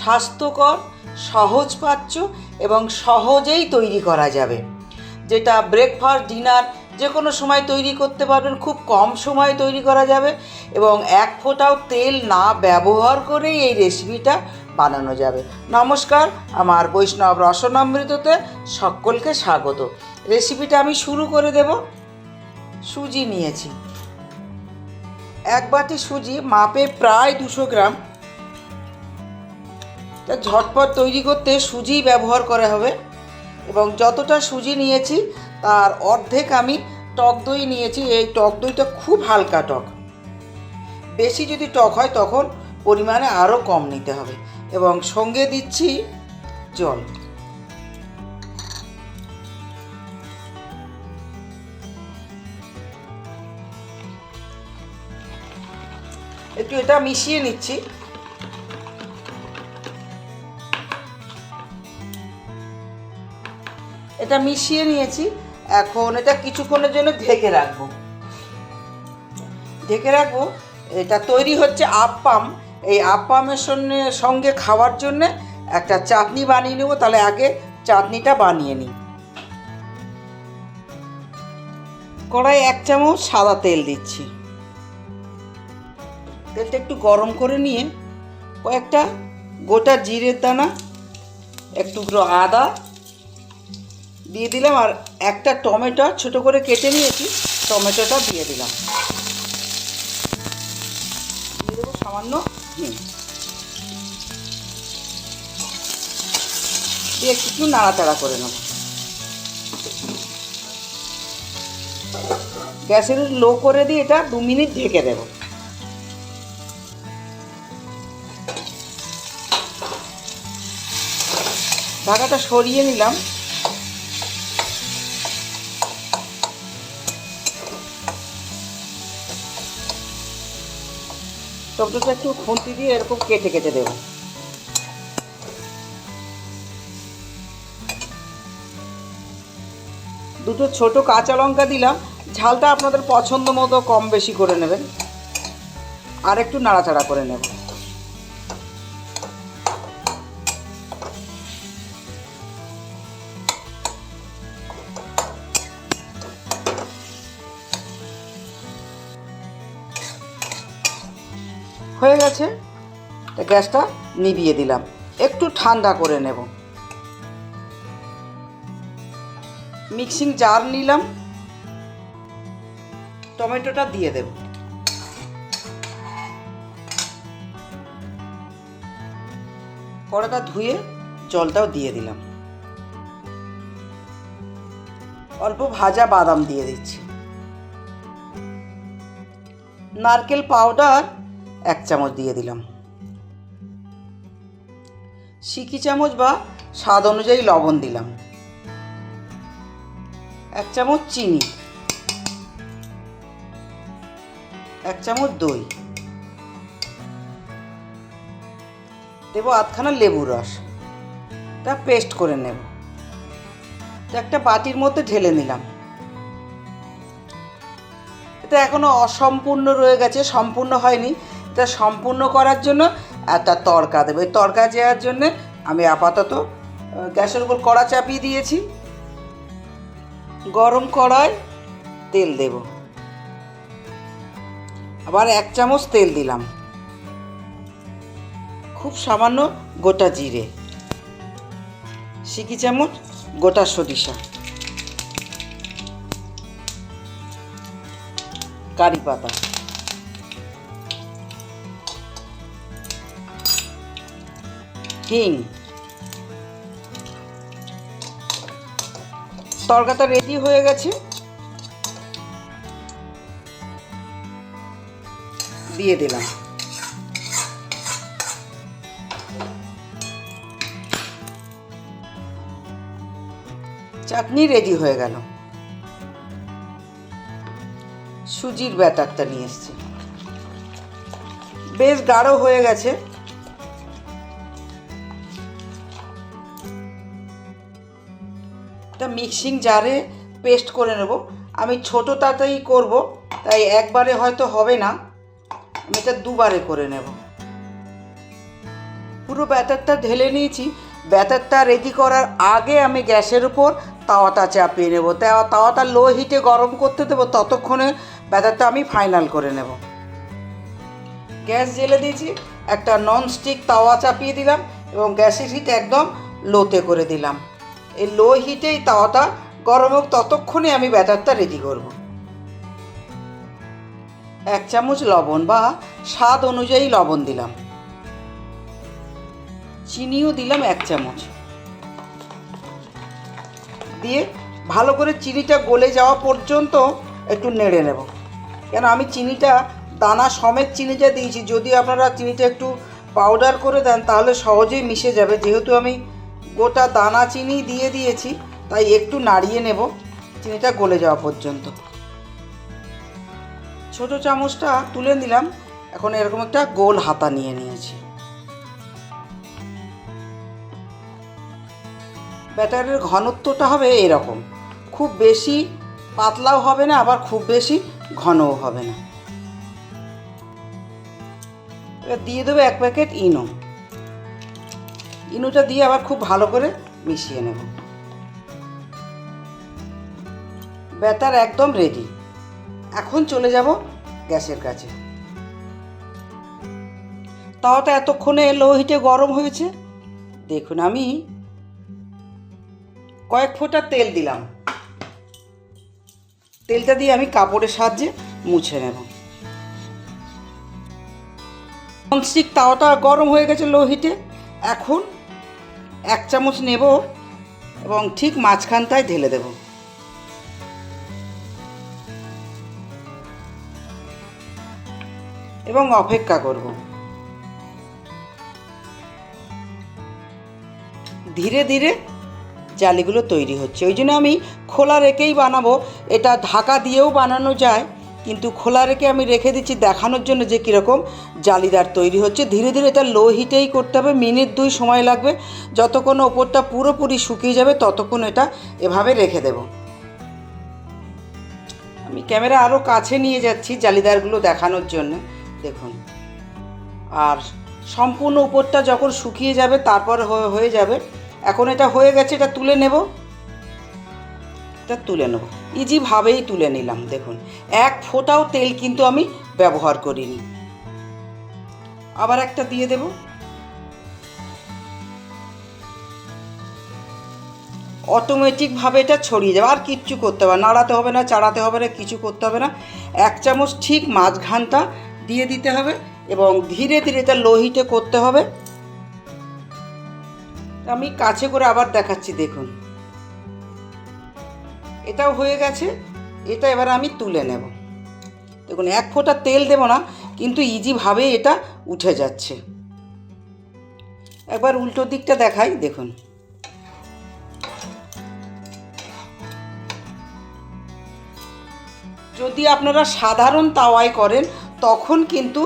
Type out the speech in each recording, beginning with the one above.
স্বাস্থ্যকর সহজপাচ্য এবং সহজেই তৈরি করা যাবে। যেটা ব্রেকফাস্ট ডিনার যে কোনো সময় তৈরি করতে পারবেন, খুব কম সময়ে তৈরি করা যাবে এবং এক ফোঁটাও তেল না ব্যবহার করেই এই রেসিপিটা বানানো যাবে। নমস্কার, আমার বৈষ্ণব রসনামৃততে সকলকে স্বাগত। রেসিপিটা আমি শুরু করে দেব। সুজি নিয়েছি। এক বাটি সুজি মাপে প্রায় দুশো গ্রাম তা ঝটপট তৈরি করতে সুজি ব্যবহার করা হবে। এবং যতটা সুজি নিয়েছি, তার অর্ধেক আমি টক দই নিয়েছি। এই টক দইটা খুব হালকা টক। বেশি যদি টক হয়, তখন পরিমাণে আরও কম নিতে হবে। এবং সঙ্গে দিচ্ছি জল। একটু এটা মিশিয়ে নিচ্ছি। এটা মিশিয়ে নিয়েছি। এখন এটা কিছুক্ষণের জন্য ঢেকে রাখব। ঢেকে রাখব। এটা তৈরি হচ্ছে আপ্পাম। এই আপ্পামের সঙ্গে সঙ্গে খাওয়ার জন্য একটা চাটনি বানিয়ে নেব। তাহলে আগে চাটনিটা বানিয়ে নিই। কড়াই এক চামচ সাদা তেল দিচ্ছি। তেলটা একটু গরম করে নিয়ে কয়েকটা গোটা জিরের দানা একটু আদা দিয়ে দিলাম আর একটা টমেটো ছোট করে কেটে নিয়েছি, টমেটোটা দিয়ে দিলাম। দিয়ে দেবো সামান্য দিয়ে একটু নাড়াচাড়া করে নেব। গ্যাসের লো করে দিয়ে এটা দু মিনিট ঢেকে দেবো। ঢাকাটা সরিয়ে নিলাম। টমেটোটা একটু খুন্তি দিয়ে এরকম কেটে কেটে দেবো। দুটো ছোট কাঁচা লঙ্কা দিলাম, ঝালটা আপনাদের পছন্দ মতো কম বেশি করে নেবেন। আর একটু নাড়াচাড়া করে নেব। হয়ে গেছে। তা গ্যাসটা নিভিয়ে দিলাম। একটু ঠান্ডা করে নেব। মিক্সিং জার নিলাম। টমেটোটা দিয়ে দেব। কড়াটা ধুয়ে জলটাও দিয়ে দিলাম। অল্প ভাজা বাদাম দিয়ে দিচ্ছি। নারকেল পাউডার এক চামচ দিয়ে দিলাম। সিকি চামচ বা স্বাদ অনুযায়ী লবণ দিলাম। এক চামচ চিনি। এক চামচ দই। দেবো আধখানা লেবুর রস। তা পেস্ট করে নেব। একটা বাটির মধ্যে ঢেলে নিলাম। এটা এখনও অসম্পূর্ণ রয়ে গেছে, সম্পূর্ণ হয়নি। এটা সম্পূর্ণ করার জন্য একটা তড়কা দেবো। এই তড়কা দেওয়ার জন্য আমি আপাতত গ্যাসের উপর কড়া চাপিয়ে দিয়েছি। গরম কড়ায় তেল দেব। আবার এক চামচ তেল দিলাম। খুব সামান্য গোটা জিরে। সিকি চামচ গোটা সরিষা। কারি পাতা। হিং তরকাটা রেডি হয়ে গেছে। দিয়ে দিলাম। চাটনি রেডি হয়ে গেল। সুজির ব্যাটারটা নিয়ে এসছে। বেশ গাঢ় হয়ে গেছে। এটা মিক্সিং জারে পেস্ট করে নেব। আমি ছোটো তাতেই করব, তাই একবারে হয়তো হবে না। আমি এটা দুবারে করে নেব। পুরো ব্যাটারটা ঢেলে নিয়েছি। ব্যাটারটা রেডি করার আগে আমি গ্যাসের উপর তাওয়াটা চাপিয়ে নেব। তাওয়া তাওয়াটা লো হিটে গরম করতে দেবো, ততক্ষণে ব্যাটারটা আমি ফাইনাল করে নেব। গ্যাস জেলে দিয়েছি, একটা ননস্টিক তাওয়া চাপিয়ে দিলাম এবং গ্যাসের হিট একদম লোতে করে দিলাম। এই লো হিটেই তাওয়াটা গরম হোক, ততক্ষণে আমি ব্যাটারটা রেডি করব। এক চামচ লবণ বা স্বাদ অনুযায়ী লবণ দিলাম। চিনিও দিলাম এক চামচ। দিয়ে ভালো করে চিনিটা গলে যাওয়া পর্যন্ত একটু নেড়ে নেব। কেন, আমি চিনিটা, দানা সমেত চিনিটা দিয়েছি, যদি আপনারা চিনিটা একটু পাউডার করে দেন, তাহলে সহজেই মিশে যাবে। যেহেতু আমি গোটা দানা চিনি দিয়ে দিয়েছি, তাই একটু নাড়িয়ে নেব। চিনিটা গলে যাওয়া পর্যন্ত। ছোট চামচটা তুলে নিলাম। এখন এরকম একটা গোল হাতা নিয়ে নিয়েছি। ব্যাটারের ঘনত্বটা হবে এরকম। খুব বেশি পাতলাও হবে না, আবার খুব বেশি ঘনও হবে না। এবার দিয়ে দেবো এক প্যাকেট ইনো। ইনোটা দিয়ে আবার খুব ভালো করে মিশিয়ে নেব। ব্যাটার একদম রেডি এখন চলে যাব গ্যাসের কাছে। তাওয়াটা এতক্ষণে লো হিটে গরম হয়েছে। দেখুন আমি কয়েক ফোঁটা তেল দিলাম। তেলটা দিয়ে আমি কাপড়ের সাহায্যে মুছে নেব। ননস্টিক তাওয়াটা গরম হয়ে গেছে লো হিটে। এখন এক চামচ নেব এবং ঠিক মাঝখানটায় ঢেলে দেব। এবং অপেক্ষা করব। ধীরে ধীরে জালিগুলো তৈরি হচ্ছে। ওই জন্য আমি খোলা রেখেই বানাবো। এটা ঢাকা দিয়েও বানানো যায়। কিন্তু খোলা রেখে আমি রেখে দিচ্ছি দেখানোর জন্য যে কীরকম জালিদার তৈরি হচ্ছে। ধীরে ধীরে এটা লো হিটেই করতে হবে, মিনিট দুই সময় লাগবে। যতক্ষণ ওপরটা পুরোপুরি শুকিয়ে যাবে, ততক্ষণ এটা এভাবে রেখে দেব। আমি ক্যামেরা আরও কাছে নিয়ে যাচ্ছি জালিদারগুলো দেখানোর জন্য। দেখুন। আর সম্পূর্ণ উপরটা যখন শুকিয়ে যাবে, তারপর হয়ে- যাবে। এখন এটা হয়ে গেছে, এটা তুলে নেব। এটা তুলে নেব। ইজিভাবেই তুলে নিলাম, দেখুন। এক ফোঁটাও তেল কিন্তু আমি ব্যবহার করিনি। আবার একটা দিয়ে দেব। অটোমেটিকভাবে এটা ছড়িয়ে যাবে। আর কিচ্ছু করতে হবে নাড়াতে হবে না, চাড়াতে হবে না, কিছু করতে হবে না। এক চামচ ঠিক মাঝখানটা দিয়ে দিতে হবে এবং ধীরে ধীরে এটা লোহিতে করতে হবে। আমি কাছে করে আবার দেখাচ্ছি, দেখুন। এটাও হয়ে গেছে, এটা এবার আমি তুলে নেব। দেখুন, এক ফোঁটা তেল দেব না, কিন্তু ইজিভাবে এটা উঠে যাচ্ছে। একবার উল্টো দিকটা দেখাই, দেখুন। যদি আপনারা সাধারণ তাওয়ায় করেন, তখন কিন্তু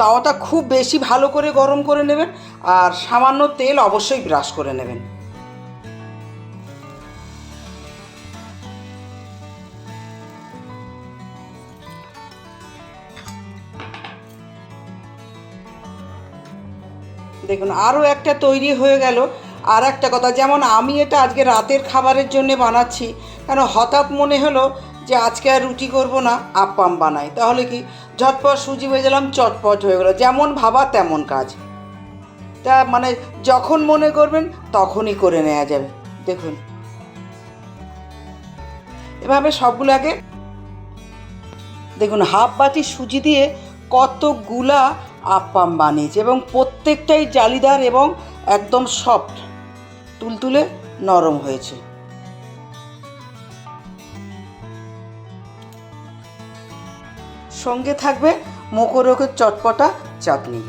তাওয়াটা খুব বেশি ভালো করে গরম করে নেবেন, আর সামান্য তেল অবশ্যই ব্রাশ করে নেবেন। দেখুন, আরও একটা তৈরি হয়ে গেল। আর একটা কথা, যেমন আমি এটা আজকে রাতের খাবারের জন্য বানাচ্ছি, কেন হঠাৎ মনে হলো যে আজকে আর রুটি করব না, আপ্পাম বানাই। তাহলে কি ঝটপট সুজি ভেজালাম চটপট হয়ে গেলো। যেমন ভাবা তেমন কাজ। তা মানে যখন মনে করবেন তখনই করে নেওয়া যাবে। দেখুন। এভাবে সবগুলো আগে, দেখুন, হাফ বাটি সুজি দিয়ে কতগুলা আপ্পাম বানিয়েছে এবং প্রত্যেকটাই জালিদার এবং একদম সফট। তুলতুলে নরম হয়েছে। সঙ্গে থাকবে মোকরকের চটপটা চাটনি।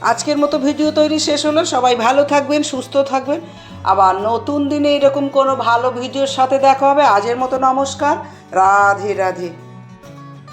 আজকের মতো ভিডিও তৈরি শেষ হলো। সবাই ভালো থাকবেন, সুস্থ থাকবেন। আবার নতুন দিনে এরকম কোনো ভালো ভিডিওর সাথে দেখা হবে। আজের মতো নমস্কার। রাধে রাধে।